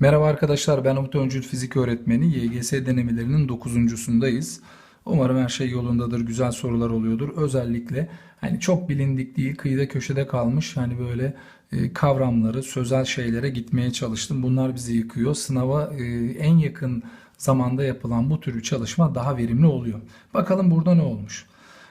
Merhaba arkadaşlar ben Umut Öncül Fizik Öğretmeni. YGS denemelerinin 9.sundayız. Umarım her şey yolundadır, güzel sorular oluyordur. Özellikle hani çok bilindik değil, kıyıda köşede kalmış hani böyle e, kavramları, sözel şeylere gitmeye çalıştım. Bunlar bizi yıkıyor. Sınava e, en yakın zamanda yapılan bu türü çalışma daha verimli oluyor. Bakalım burada ne olmuş?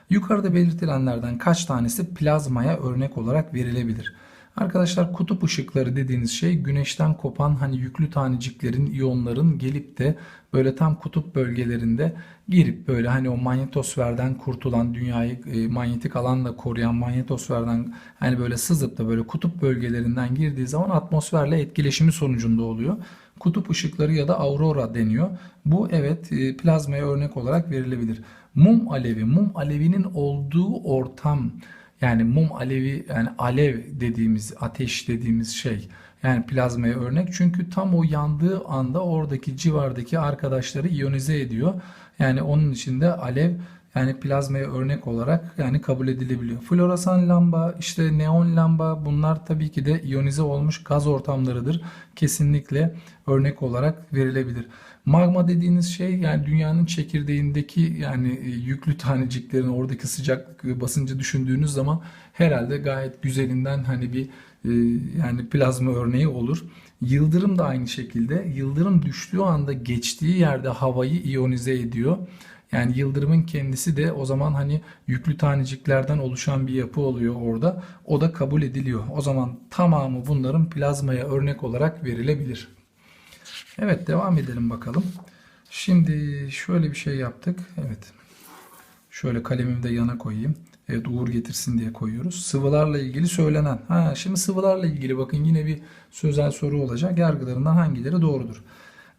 Yukarıda belirtilenlerden kaç tanesi plazmaya örnek olarak verilebilir? Arkadaşlar kutup ışıkları dediğiniz şey güneşten kopan hani yüklü taneciklerin, iyonların gelip de böyle tam kutup bölgelerinde girip böyle hani o manyetosferden kurtulan dünyayı e, manyetik alanla koruyan manyetosferden hani böyle sızıp da böyle kutup bölgelerinden girdiği zaman atmosferle etkileşimi sonucunda oluyor. Kutup ışıkları ya da aurora deniyor. Bu evet e, plazmaya örnek olarak verilebilir. Mum alevi, mum alevinin olduğu ortam yani mum alevi yani alev dediğimiz ateş dediğimiz şey yani plazmaya örnek çünkü tam o yandığı anda oradaki civardaki arkadaşları iyonize ediyor. Yani onun içinde alev yani plazmaya örnek olarak yani kabul edilebiliyor. Floresan lamba, işte neon lamba bunlar tabii ki de iyonize olmuş gaz ortamlarıdır. Kesinlikle örnek olarak verilebilir. Magma dediğiniz şey yani dünyanın çekirdeğindeki yani e, yüklü taneciklerin oradaki sıcaklık ve basıncı düşündüğünüz zaman herhalde gayet güzelinden hani bir e, yani plazma örneği olur. Yıldırım da aynı şekilde. Yıldırım düştüğü anda geçtiği yerde havayı iyonize ediyor. Yani yıldırımın kendisi de o zaman hani yüklü taneciklerden oluşan bir yapı oluyor orada. O da kabul ediliyor. O zaman tamamı bunların plazmaya örnek olarak verilebilir. Evet devam edelim bakalım. Şimdi şöyle bir şey yaptık. Evet. Şöyle kalemimi de yana koyayım. Evet uğur getirsin diye koyuyoruz. Sıvılarla ilgili söylenen. Ha, şimdi sıvılarla ilgili bakın yine bir sözel soru olacak. Yargılarından hangileri doğrudur?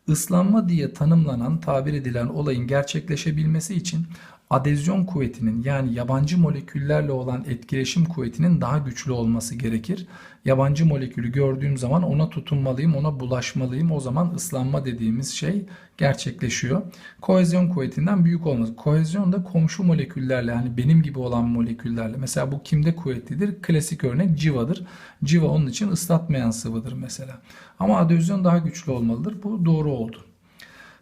Islanma diye tanımlanan, tabir edilen olayın gerçekleşebilmesi için adezyon kuvvetinin yani yabancı moleküllerle olan etkileşim kuvvetinin daha güçlü olması gerekir. Yabancı molekülü gördüğüm zaman ona tutunmalıyım, ona bulaşmalıyım. O zaman ıslanma dediğimiz şey gerçekleşiyor. Kohezyon kuvvetinden büyük olması. Kohezyon da komşu moleküllerle yani benim gibi olan moleküllerle. Mesela bu kimde kuvvetlidir? Klasik örnek civadır. Civa onun için ıslatmayan sıvıdır mesela. Ama adezyon daha güçlü olmalıdır. Bu doğru oldu.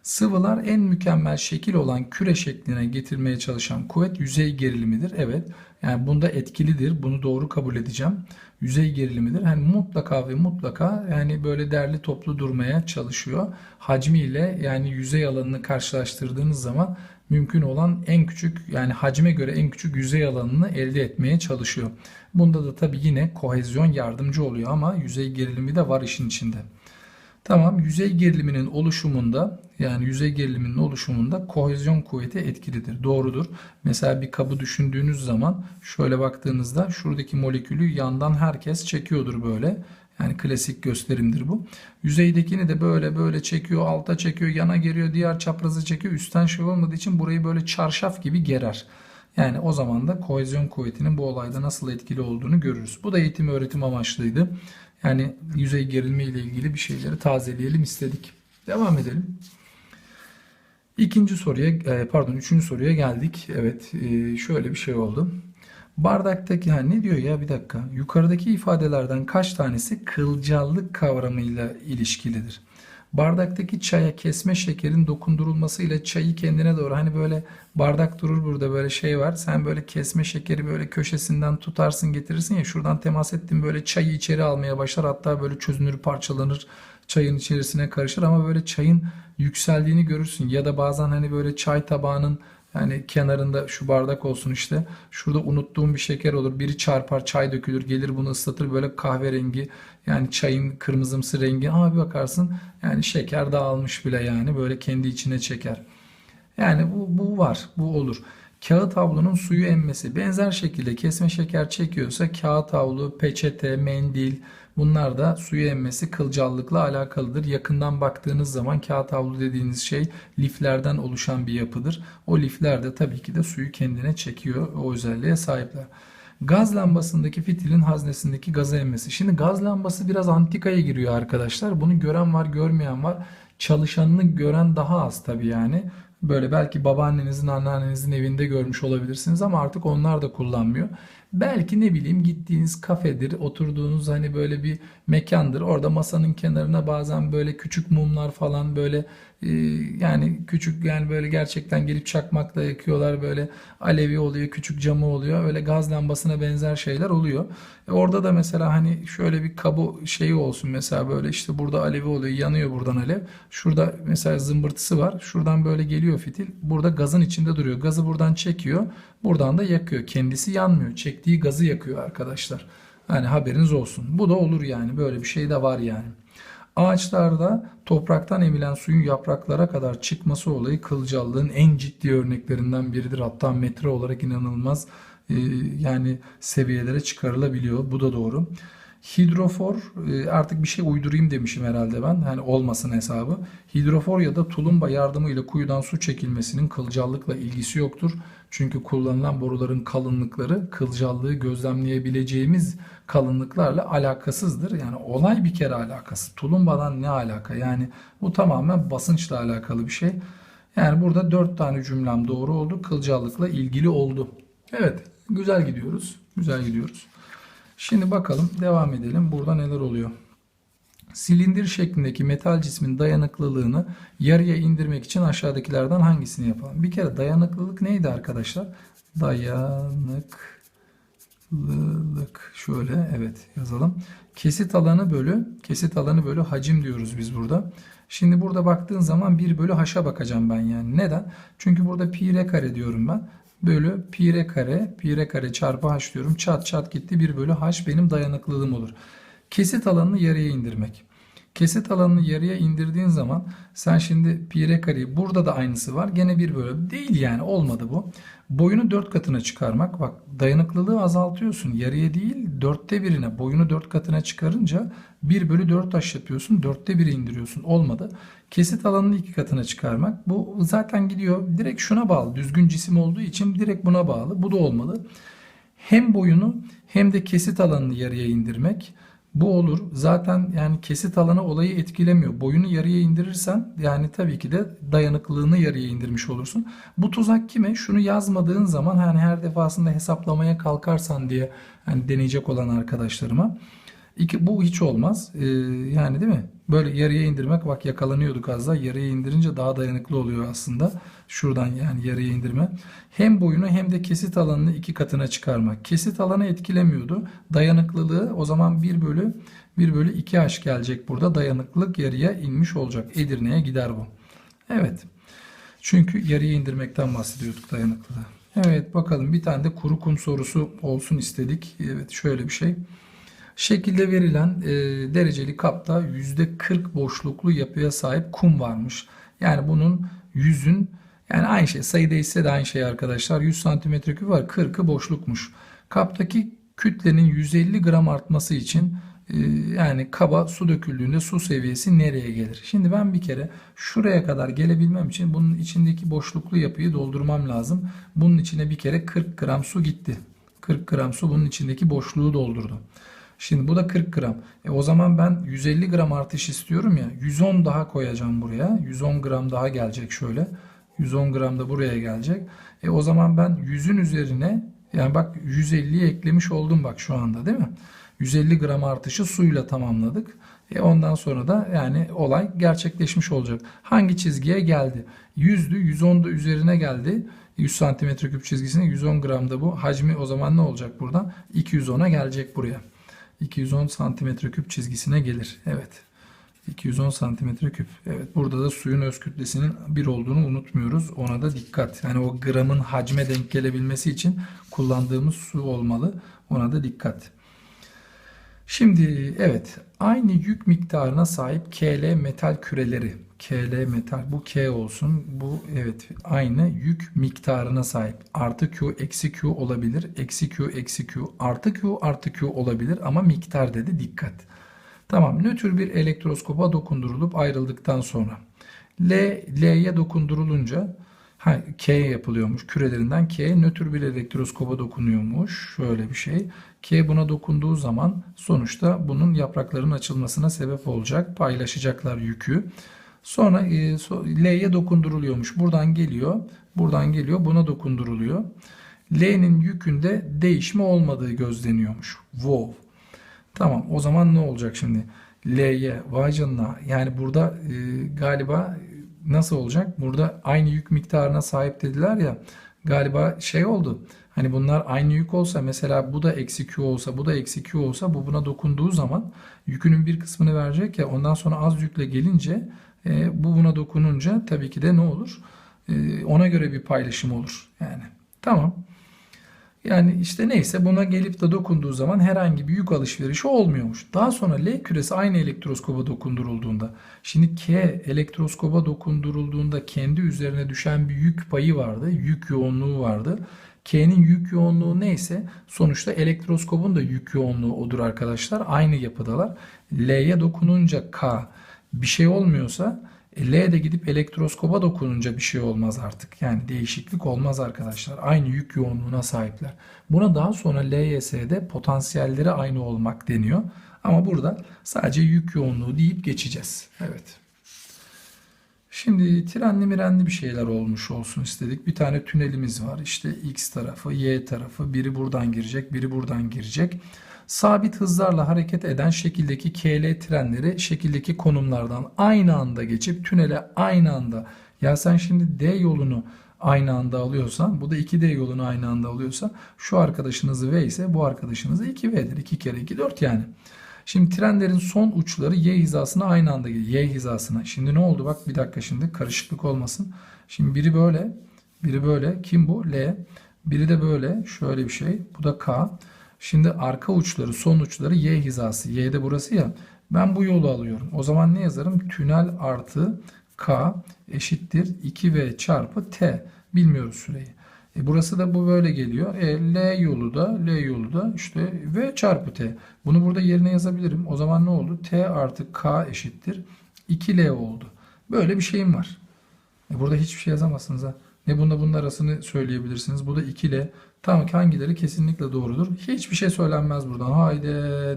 Sıvılar en mükemmel şekil olan küre şekline getirmeye çalışan kuvvet yüzey gerilimidir. Evet. Yani bunda etkilidir. Bunu doğru kabul edeceğim. Yüzey gerilimidir. Yani mutlaka ve mutlaka yani böyle derli toplu durmaya çalışıyor. Hacmiyle yani yüzey alanını karşılaştırdığınız zaman mümkün olan en küçük yani hacme göre en küçük yüzey alanını elde etmeye çalışıyor. Bunda da tabii yine kohezyon yardımcı oluyor ama yüzey gerilimi de var işin içinde. Tamam yüzey geriliminin oluşumunda yani yüzey geriliminin oluşumunda kohezyon kuvveti etkilidir. Doğrudur. Mesela bir kabı düşündüğünüz zaman şöyle baktığınızda şuradaki molekülü yandan herkes çekiyordur böyle. Yani klasik gösterimdir bu. Yüzeydekini de böyle böyle çekiyor, alta çekiyor, yana geliyor, diğer çaprazı çekiyor. Üstten şey olmadığı için burayı böyle çarşaf gibi gerer. Yani o zaman da kohezyon kuvvetinin bu olayda nasıl etkili olduğunu görürüz. Bu da eğitim öğretim amaçlıydı. Yani yüzey gerilme ile ilgili bir şeyleri tazeleyelim istedik. Devam edelim. İkinci soruya e, pardon üçüncü soruya geldik. Evet e, şöyle bir şey oldu. Bardaktaki ha ne diyor ya bir dakika. Yukarıdaki ifadelerden kaç tanesi kılcallık kavramıyla ilişkilidir? Bardaktaki çaya kesme şekerin dokundurulmasıyla çayı kendine doğru hani böyle bardak durur burada böyle şey var. Sen böyle kesme şekeri böyle köşesinden tutarsın getirirsin ya şuradan temas ettin böyle çayı içeri almaya başlar. Hatta böyle çözünür parçalanır çayın içerisine karışır ama böyle çayın yükseldiğini görürsün. Ya da bazen hani böyle çay tabağının yani kenarında şu bardak olsun işte. Şurada unuttuğum bir şeker olur. Biri çarpar, çay dökülür, gelir bunu ıslatır böyle kahverengi. Yani çayın kırmızımsı rengi. Ama bir bakarsın yani şeker dağılmış bile yani böyle kendi içine çeker. Yani bu, bu var, bu olur. Kağıt havlunun suyu emmesi. Benzer şekilde kesme şeker çekiyorsa kağıt havlu, peçete, mendil bunlar da suyu emmesi kılcallıkla alakalıdır. Yakından baktığınız zaman kağıt havlu dediğiniz şey liflerden oluşan bir yapıdır. O lifler de tabii ki de suyu kendine çekiyor. O özelliğe sahipler. Gaz lambasındaki fitilin haznesindeki gazı emmesi. Şimdi gaz lambası biraz antikaya giriyor arkadaşlar. Bunu gören var, görmeyen var. Çalışanını gören daha az tabii yani. Böyle belki babaannenizin, anneannenizin evinde görmüş olabilirsiniz ama artık onlar da kullanmıyor. Belki ne bileyim gittiğiniz kafedir, oturduğunuz hani böyle bir mekandır. Orada masanın kenarına bazen böyle küçük mumlar falan böyle e, yani küçük yani böyle gerçekten gelip çakmakla yakıyorlar böyle alevi oluyor, küçük camı oluyor. Öyle gaz lambasına benzer şeyler oluyor. E, orada da mesela hani şöyle bir kabu şeyi olsun mesela böyle işte burada alevi oluyor, yanıyor buradan alev. Şurada mesela zımbırtısı var. Şuradan böyle geliyor fitil. Burada gazın içinde duruyor. Gazı buradan çekiyor. Buradan da yakıyor. Kendisi yanmıyor. Çektiği gazı yakıyor arkadaşlar. Hani haberiniz olsun. Bu da olur yani. Böyle bir şey de var yani. Ağaçlarda topraktan emilen suyun yapraklara kadar çıkması olayı kılcallığın en ciddi örneklerinden biridir. Hatta metre olarak inanılmaz e, yani seviyelere çıkarılabiliyor. Bu da doğru. Hidrofor e, artık bir şey uydurayım demişim herhalde ben. Hani olmasın hesabı. Hidrofor ya da tulumba yardımıyla kuyudan su çekilmesinin kılcallıkla ilgisi yoktur. Çünkü kullanılan boruların kalınlıkları kılcallığı gözlemleyebileceğimiz kalınlıklarla alakasızdır. Yani olay bir kere alakası. Tulumbadan ne alaka? Yani bu tamamen basınçla alakalı bir şey. Yani burada dört tane cümlem doğru oldu. Kılcallıkla ilgili oldu. Evet, güzel gidiyoruz. Güzel gidiyoruz. Şimdi bakalım devam edelim. Burada neler oluyor? Silindir şeklindeki metal cismin dayanıklılığını yarıya indirmek için aşağıdakilerden hangisini yapalım? Bir kere dayanıklılık neydi arkadaşlar? Dayanıklılık. Şöyle evet yazalım. Kesit alanı bölü kesit alanı bölü hacim diyoruz biz burada. Şimdi burada baktığın zaman 1 bölü h'a bakacağım ben yani. Neden? Çünkü burada pi r kare diyorum ben bölü pi r kare pi r kare çarpı h diyorum. Çat çat gitti 1 bölü h benim dayanıklılığım olur. Kesit alanını yarıya indirmek. Kesit alanını yarıya indirdiğin zaman sen şimdi pi r kareyi burada da aynısı var. Gene 1 bölü değil yani olmadı bu. Boyunu 4 katına çıkarmak. Bak dayanıklılığı azaltıyorsun. Yarıya değil dörtte birine boyunu 4 katına çıkarınca 1 bölü 4 h yapıyorsun. Dörtte 1'e indiriyorsun. Olmadı. Kesit alanını 2 katına çıkarmak. Bu zaten gidiyor. Direkt şuna bağlı. Düzgün cisim olduğu için direkt buna bağlı. Bu da olmalı. Hem boyunu hem de kesit alanını yarıya indirmek. Bu olur. Zaten yani kesit alanı olayı etkilemiyor. Boyunu yarıya indirirsen yani tabii ki de dayanıklılığını yarıya indirmiş olursun. Bu tuzak kime? Şunu yazmadığın zaman hani her defasında hesaplamaya kalkarsan diye hani deneyecek olan arkadaşlarıma. İki, bu hiç olmaz. Ee, yani değil mi? Böyle yarıya indirmek bak yakalanıyorduk az daha. Yarıya indirince daha dayanıklı oluyor aslında. Şuradan yani yarıya indirme. Hem boyunu hem de kesit alanını iki katına çıkarmak. Kesit alanı etkilemiyordu. Dayanıklılığı o zaman 1 bölü 1 bölü 2H gelecek burada. Dayanıklılık yarıya inmiş olacak. Edirne'ye gider bu. Evet. Çünkü yarıya indirmekten bahsediyorduk dayanıklılığı. Evet bakalım bir tane de kuru kum sorusu olsun istedik. Evet şöyle bir şey. Şekilde verilen e, dereceli kapta %40 boşluklu yapıya sahip kum varmış. Yani bunun yüzün yani aynı şey sayı değişse de aynı şey arkadaşlar. 100 santimetre küp var 40'ı boşlukmuş. Kaptaki kütlenin 150 gram artması için e, yani kaba su döküldüğünde su seviyesi nereye gelir? Şimdi ben bir kere şuraya kadar gelebilmem için bunun içindeki boşluklu yapıyı doldurmam lazım. Bunun içine bir kere 40 gram su gitti. 40 gram su bunun içindeki boşluğu doldurdu. Şimdi bu da 40 gram. E o zaman ben 150 gram artış istiyorum ya. 110 daha koyacağım buraya. 110 gram daha gelecek şöyle. 110 gram da buraya gelecek. E o zaman ben 100'ün üzerine yani bak 150'yi eklemiş oldum bak şu anda değil mi? 150 gram artışı suyla tamamladık. E ondan sonra da yani olay gerçekleşmiş olacak. Hangi çizgiye geldi? 100'dü, 110 da üzerine geldi. 100 santimetre küp çizgisine 110 gram da bu. Hacmi o zaman ne olacak burada? 210'a gelecek buraya. 210 santimetre küp çizgisine gelir. Evet. 210 santimetre küp. Evet burada da suyun öz kütlesinin bir olduğunu unutmuyoruz. Ona da dikkat. Yani o gramın hacme denk gelebilmesi için kullandığımız su olmalı. Ona da dikkat. Şimdi evet aynı yük miktarına sahip KL metal küreleri. KL metal bu K olsun. Bu evet aynı yük miktarına sahip. Artı Q eksi Q olabilir. Eksi Q eksi Q artı Q artı Q olabilir ama miktar dedi dikkat. Tamam nötr bir elektroskopa dokundurulup ayrıldıktan sonra L, L'ye dokundurulunca ha, K yapılıyormuş. Kürelerinden K nötr bir elektroskopa dokunuyormuş. Şöyle bir şey. K buna dokunduğu zaman sonuçta bunun yaprakların açılmasına sebep olacak. Paylaşacaklar yükü. Sonra e, so, L'ye dokunduruluyormuş. Buradan geliyor. Buradan geliyor. Buna dokunduruluyor. L'nin yükünde değişme olmadığı gözleniyormuş. Wow. Tamam o zaman ne olacak şimdi? L'ye vay canına yani burada e, galiba nasıl olacak? Burada aynı yük miktarına sahip dediler ya galiba şey oldu. Hani bunlar aynı yük olsa mesela bu da eksi Q olsa bu da eksi Q olsa bu buna dokunduğu zaman yükünün bir kısmını verecek ya ondan sonra az yükle gelince e, bu buna dokununca tabii ki de ne olur? E, ona göre bir paylaşım olur yani. Tamam. Yani işte neyse buna gelip de dokunduğu zaman herhangi bir yük alışverişi olmuyormuş. Daha sonra L küresi aynı elektroskoba dokundurulduğunda şimdi K elektroskoba dokundurulduğunda kendi üzerine düşen bir yük payı vardı. Yük yoğunluğu vardı. K'nin yük yoğunluğu neyse sonuçta elektroskopun da yük yoğunluğu odur arkadaşlar. Aynı yapıdalar. L'ye dokununca K bir şey olmuyorsa L de gidip elektroskoba dokununca bir şey olmaz artık. Yani değişiklik olmaz arkadaşlar. Aynı yük yoğunluğuna sahipler. Buna daha sonra LYS'de potansiyelleri aynı olmak deniyor. Ama burada sadece yük yoğunluğu deyip geçeceğiz. Evet. Şimdi trenli mirenli bir şeyler olmuş olsun istedik. Bir tane tünelimiz var. İşte X tarafı, Y tarafı. Biri buradan girecek, biri buradan girecek. Sabit hızlarla hareket eden şekildeki KL trenleri şekildeki konumlardan aynı anda geçip tünele aynı anda. Ya sen şimdi D yolunu aynı anda alıyorsan, bu da 2D yolunu aynı anda alıyorsa şu arkadaşınız V ise bu arkadaşınız da 2V'dir. 2 kere 2 4 yani. Şimdi trenlerin son uçları Y hizasına aynı anda geliyor. Y hizasına. Şimdi ne oldu? Bak bir dakika şimdi karışıklık olmasın. Şimdi biri böyle, biri böyle. Kim bu? L. Biri de böyle. Şöyle bir şey. Bu da K. Şimdi arka uçları, son uçları Y hizası. Y de burası ya. Ben bu yolu alıyorum. O zaman ne yazarım? Tünel artı K eşittir 2V çarpı T. Bilmiyoruz süreyi. E burası da bu böyle geliyor. E, L yolu da L yolu da işte V çarpı T. Bunu burada yerine yazabilirim. O zaman ne oldu? T artı K eşittir 2L oldu. Böyle bir şeyim var. E burada hiçbir şey yazamazsınız ha. Ne bunda bunun arasını söyleyebilirsiniz. Bu da 2L. Tamam ki hangileri kesinlikle doğrudur. Hiçbir şey söylenmez buradan. Haydi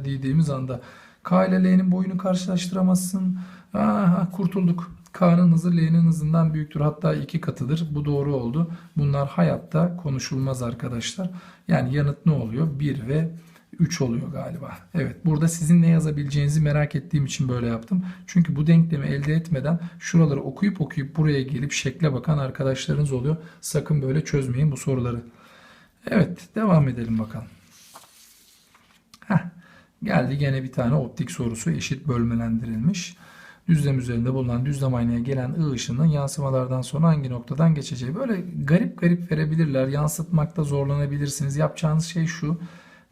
dediğimiz anda. K ile L'nin boyunu karşılaştıramazsın. Aha, kurtulduk. K'nın hızı L'nin hızından büyüktür. Hatta iki katıdır. Bu doğru oldu. Bunlar hayatta konuşulmaz arkadaşlar. Yani yanıt ne oluyor? 1 ve 3 oluyor galiba. Evet burada sizin ne yazabileceğinizi merak ettiğim için böyle yaptım. Çünkü bu denklemi elde etmeden şuraları okuyup okuyup buraya gelip şekle bakan arkadaşlarınız oluyor. Sakın böyle çözmeyin bu soruları. Evet devam edelim bakalım. Heh, geldi gene bir tane optik sorusu eşit bölmelendirilmiş. Düzlem üzerinde bulunan düzlem aynaya gelen I ışının yansımalardan sonra hangi noktadan geçeceği. Böyle garip garip verebilirler. Yansıtmakta zorlanabilirsiniz. Yapacağınız şey şu.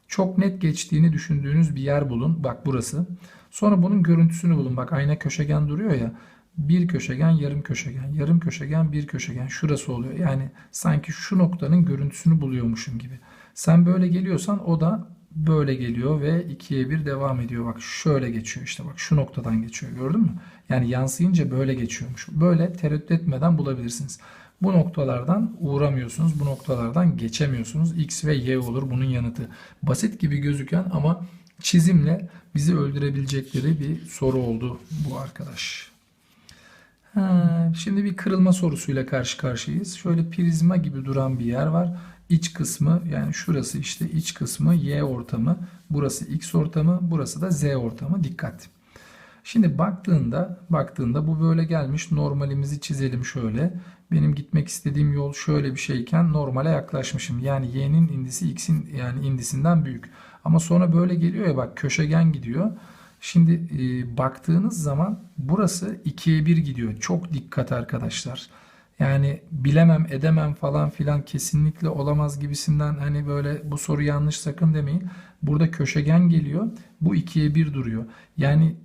Çok net geçtiğini düşündüğünüz bir yer bulun. Bak burası. Sonra bunun görüntüsünü bulun. Bak ayna köşegen duruyor ya. Bir köşegen, yarım köşegen, yarım köşegen, bir köşegen. Şurası oluyor. Yani sanki şu noktanın görüntüsünü buluyormuşum gibi. Sen böyle geliyorsan o da böyle geliyor ve ikiye bir devam ediyor. Bak şöyle geçiyor işte bak şu noktadan geçiyor gördün mü? Yani yansıyınca böyle geçiyormuş. Böyle tereddüt etmeden bulabilirsiniz. Bu noktalardan uğramıyorsunuz. Bu noktalardan geçemiyorsunuz. X ve Y olur bunun yanıtı. Basit gibi gözüken ama çizimle bizi öldürebilecekleri bir soru oldu bu arkadaş. Ha, şimdi bir kırılma sorusuyla karşı karşıyayız. Şöyle prizma gibi duran bir yer var. İç kısmı yani şurası işte iç kısmı Y ortamı. Burası X ortamı. Burası da Z ortamı. Dikkat. Şimdi baktığında baktığında bu böyle gelmiş. Normalimizi çizelim şöyle. Benim gitmek istediğim yol şöyle bir şeyken normale yaklaşmışım. Yani y'nin indisi x'in yani indisinden büyük. Ama sonra böyle geliyor ya bak köşegen gidiyor. Şimdi e, baktığınız zaman burası 2'ye 1 gidiyor. Çok dikkat arkadaşlar. Yani bilemem edemem falan filan kesinlikle olamaz gibisinden hani böyle bu soru yanlış sakın demeyin. Burada köşegen geliyor. Bu 2'ye 1 duruyor. Yani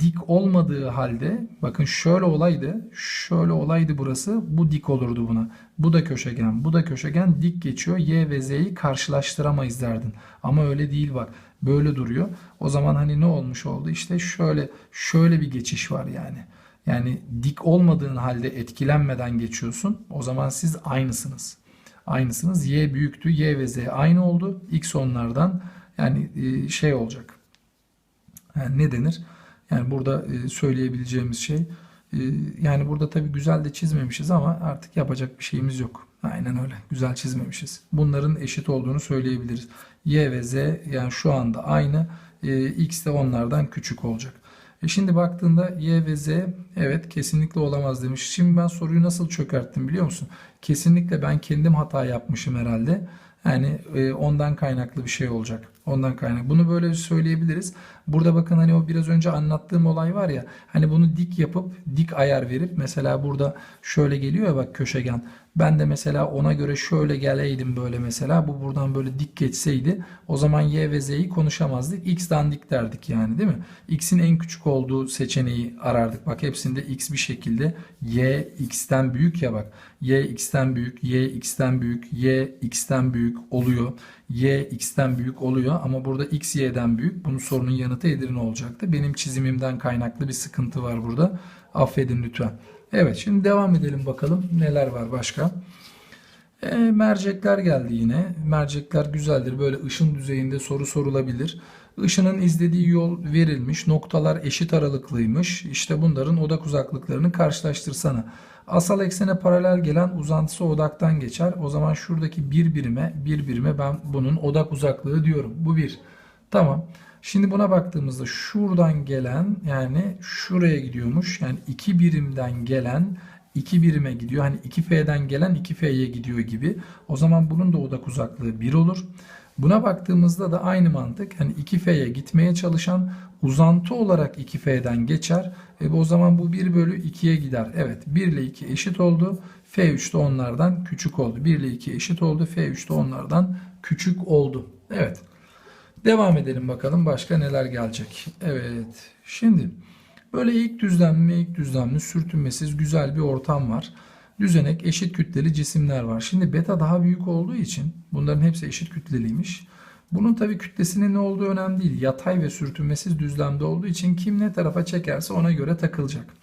dik olmadığı halde bakın şöyle olaydı şöyle olaydı burası bu dik olurdu buna. Bu da köşegen bu da köşegen dik geçiyor y ve z'yi karşılaştıramayız derdin. Ama öyle değil bak böyle duruyor. O zaman hani ne olmuş oldu işte şöyle şöyle bir geçiş var yani. Yani dik olmadığın halde etkilenmeden geçiyorsun. O zaman siz aynısınız. Aynısınız. Y büyüktü. Y ve Z aynı oldu. X onlardan yani e, şey olacak. Yani ne denir? Yani burada e, söyleyebileceğimiz şey Ee, yani burada tabii güzel de çizmemişiz ama artık yapacak bir şeyimiz yok. Aynen öyle. Güzel çizmemişiz. Bunların eşit olduğunu söyleyebiliriz. Y ve Z yani şu anda aynı. Ee, X de onlardan küçük olacak. E şimdi baktığında Y ve Z evet kesinlikle olamaz demiş. Şimdi ben soruyu nasıl çökerttim biliyor musun? Kesinlikle ben kendim hata yapmışım herhalde. Yani e, ondan kaynaklı bir şey olacak. Ondan kaynak. Bunu böyle söyleyebiliriz. Burada bakın hani o biraz önce anlattığım olay var ya. Hani bunu dik yapıp dik ayar verip mesela burada şöyle geliyor ya bak köşegen. Ben de mesela ona göre şöyle geleydim böyle mesela. Bu buradan böyle dik geçseydi o zaman y ve z'yi konuşamazdık. x'den dik derdik yani değil mi? x'in en küçük olduğu seçeneği arardık. Bak hepsinde x bir şekilde y x'ten büyük ya bak. y x'ten büyük, y x'ten büyük, y x'ten büyük oluyor. Y x'ten büyük oluyor ama burada x y'den büyük. Bunun sorunun yanıtı Edirne olacaktı. Benim çizimimden kaynaklı bir sıkıntı var burada. Affedin lütfen. Evet şimdi devam edelim bakalım neler var başka. E, mercekler geldi yine. Mercekler güzeldir. Böyle ışın düzeyinde soru sorulabilir. Işının izlediği yol verilmiş. Noktalar eşit aralıklıymış. İşte bunların odak uzaklıklarını karşılaştırsana. Asal eksene paralel gelen uzantısı odaktan geçer. O zaman şuradaki bir birime, bir birime ben bunun odak uzaklığı diyorum. Bu bir. Tamam. Şimdi buna baktığımızda şuradan gelen yani şuraya gidiyormuş. Yani iki birimden gelen 2 birime gidiyor. Hani 2F'den gelen 2F'ye gidiyor gibi. O zaman bunun da odak uzaklığı 1 olur. Buna baktığımızda da aynı mantık. Hani 2F'ye gitmeye çalışan uzantı olarak 2F'den geçer. E o zaman bu 1 bölü 2'ye gider. Evet 1 ile 2 eşit oldu. F3 de onlardan küçük oldu. 1 ile 2 eşit oldu. F3 de onlardan küçük oldu. Evet. Devam edelim bakalım başka neler gelecek. Evet. Şimdi böyle ilk düzlemli ilk düzlemli sürtünmesiz güzel bir ortam var. Düzenek eşit kütleli cisimler var. Şimdi beta daha büyük olduğu için bunların hepsi eşit kütleliymiş. Bunun tabi kütlesinin ne olduğu önemli değil. Yatay ve sürtünmesiz düzlemde olduğu için kim ne tarafa çekerse ona göre takılacak.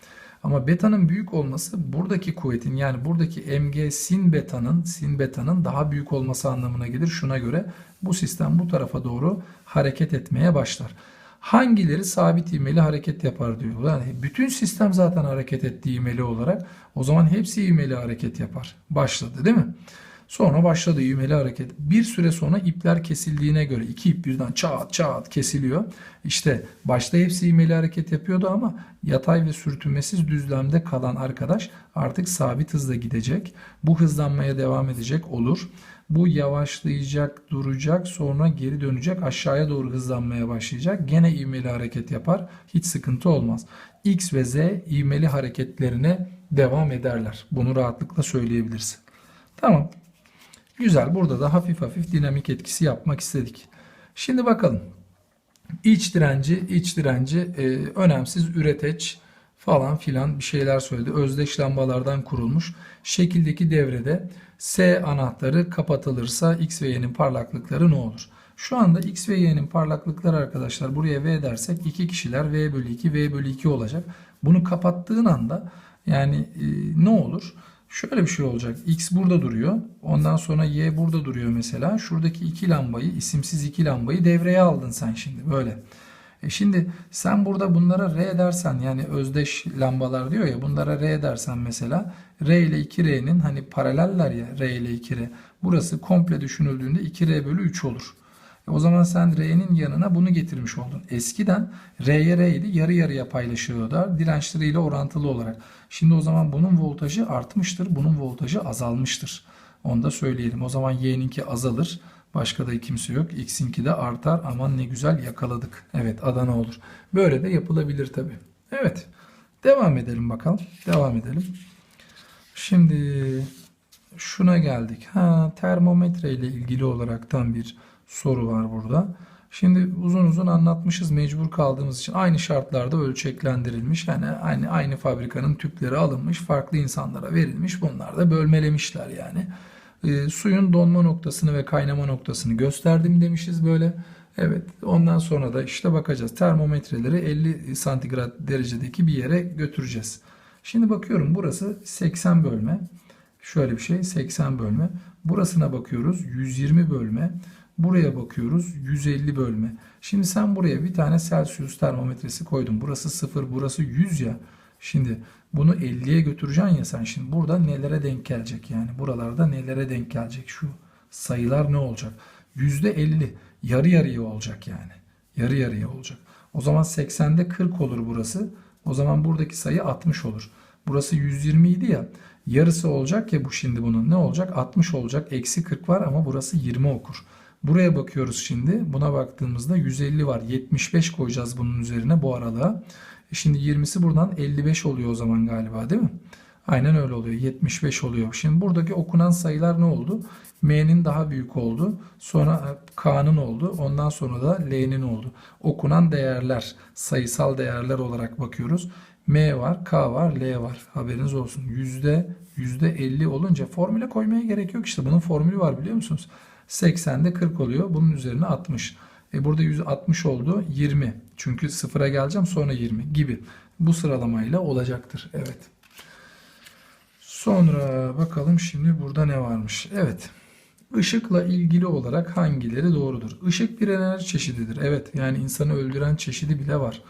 Ama beta'nın büyük olması buradaki kuvvetin yani buradaki mg sin beta'nın sin beta'nın daha büyük olması anlamına gelir. Şuna göre bu sistem bu tarafa doğru hareket etmeye başlar. Hangileri sabit ivmeli hareket yapar diyor. Yani bütün sistem zaten hareket ettiği ivmeli olarak o zaman hepsi ivmeli hareket yapar. Başladı değil mi? Sonra başladı ivmeli hareket. Bir süre sonra ipler kesildiğine göre iki ip birden çat çat kesiliyor. İşte başta hepsi ivmeli hareket yapıyordu ama yatay ve sürtünmesiz düzlemde kalan arkadaş artık sabit hızla gidecek. Bu hızlanmaya devam edecek olur. Bu yavaşlayacak, duracak, sonra geri dönecek, aşağıya doğru hızlanmaya başlayacak. Gene ivmeli hareket yapar. Hiç sıkıntı olmaz. X ve Z ivmeli hareketlerine devam ederler. Bunu rahatlıkla söyleyebilirsin. Tamam. Güzel. Burada da hafif hafif dinamik etkisi yapmak istedik. Şimdi bakalım. İç direnci, iç direnci e, önemsiz üreteç falan filan bir şeyler söyledi. Özdeş lambalardan kurulmuş. Şekildeki devrede S anahtarı kapatılırsa X ve Y'nin parlaklıkları ne olur? Şu anda X ve Y'nin parlaklıkları arkadaşlar buraya V dersek iki kişiler V bölü 2 V bölü 2 olacak. Bunu kapattığın anda yani e, ne olur? Şöyle bir şey olacak. X burada duruyor. Ondan sonra Y burada duruyor mesela. Şuradaki iki lambayı, isimsiz iki lambayı devreye aldın sen şimdi böyle. E şimdi sen burada bunlara R dersen yani özdeş lambalar diyor ya bunlara R dersen mesela R ile 2R'nin hani paraleller ya R ile 2R. Burası komple düşünüldüğünde 2R bölü 3 olur. E o zaman sen R'nin yanına bunu getirmiş oldun. Eskiden R'ye R idi yarı yarıya paylaşıyorlar dirençleriyle orantılı olarak. Şimdi o zaman bunun voltajı artmıştır. Bunun voltajı azalmıştır. Onu da söyleyelim. O zaman Y'ninki azalır. Başka da kimse yok. X'inki de artar. Aman ne güzel yakaladık. Evet Adana olur. Böyle de yapılabilir tabi. Evet. Devam edelim bakalım. Devam edelim. Şimdi şuna geldik. Ha termometre ile ilgili olaraktan bir soru var burada. Şimdi uzun uzun anlatmışız mecbur kaldığımız için aynı şartlarda ölçeklendirilmiş. Yani aynı aynı fabrikanın tüpleri alınmış, farklı insanlara verilmiş. Bunlar da bölmelemişler yani. E, suyun donma noktasını ve kaynama noktasını gösterdim demişiz böyle. Evet ondan sonra da işte bakacağız. Termometreleri 50 santigrat derecedeki bir yere götüreceğiz. Şimdi bakıyorum burası 80 bölme. Şöyle bir şey 80 bölme. Burasına bakıyoruz 120 bölme. Buraya bakıyoruz 150 bölme. Şimdi sen buraya bir tane Celsius termometresi koydun. Burası 0, burası 100 ya. Şimdi Bunu 50'ye götüreceksin ya sen şimdi. Burada nelere denk gelecek yani? Buralarda nelere denk gelecek? Şu sayılar ne olacak? %50 yarı yarıya olacak yani. Yarı yarıya olacak. O zaman 80'de 40 olur burası. O zaman buradaki sayı 60 olur. Burası 120 idi ya. Yarısı olacak ya bu şimdi bunun ne olacak? 60 olacak. Eksi 40 var ama burası 20 okur. Buraya bakıyoruz şimdi. Buna baktığımızda 150 var. 75 koyacağız bunun üzerine bu aralığa. Şimdi 20'si buradan 55 oluyor o zaman galiba değil mi? Aynen öyle oluyor. 75 oluyor. Şimdi buradaki okunan sayılar ne oldu? M'nin daha büyük oldu. Sonra K'nın oldu. Ondan sonra da L'nin oldu. Okunan değerler, sayısal değerler olarak bakıyoruz. M var, K var, L var. Haberiniz olsun. Yüzde, yüzde 50 olunca formüle koymaya gerek yok işte. Bunun formülü var biliyor musunuz? 80'de 40 oluyor. Bunun üzerine 60. E burada 160 oldu. 20. Çünkü sıfıra geleceğim sonra 20 gibi. Bu sıralamayla olacaktır. Evet. Sonra bakalım şimdi burada ne varmış. Evet. Işıkla ilgili olarak hangileri doğrudur? Işık bir enerji çeşididir. Evet yani insanı öldüren çeşidi bile var.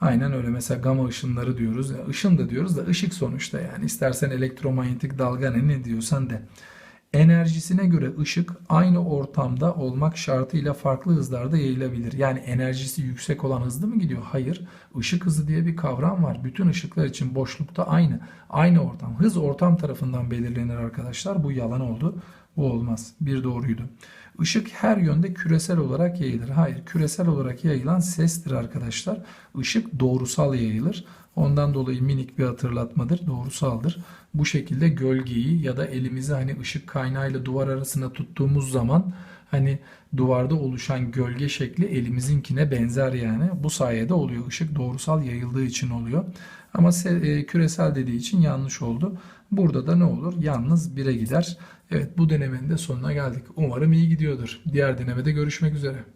Aynen öyle. Mesela gama ışınları diyoruz. Ya, ışın da diyoruz da ışık sonuçta yani. İstersen elektromanyetik dalga ne, ne diyorsan de. Enerjisine göre ışık aynı ortamda olmak şartıyla farklı hızlarda yayılabilir. Yani enerjisi yüksek olan hızlı mı gidiyor? Hayır. Işık hızı diye bir kavram var. Bütün ışıklar için boşlukta aynı. Aynı ortam. Hız ortam tarafından belirlenir arkadaşlar. Bu yalan oldu. Bu olmaz. Bir doğruydu. Işık her yönde küresel olarak yayılır. Hayır, küresel olarak yayılan sestir arkadaşlar. Işık doğrusal yayılır. Ondan dolayı minik bir hatırlatmadır. Doğrusaldır. Bu şekilde gölgeyi ya da elimizi hani ışık kaynağıyla duvar arasında tuttuğumuz zaman hani duvarda oluşan gölge şekli elimizinkine benzer yani. Bu sayede oluyor. Işık doğrusal yayıldığı için oluyor. Ama e, küresel dediği için yanlış oldu. Burada da ne olur? Yalnız 1'e gider. Evet bu denemenin de sonuna geldik. Umarım iyi gidiyordur. Diğer denemede görüşmek üzere.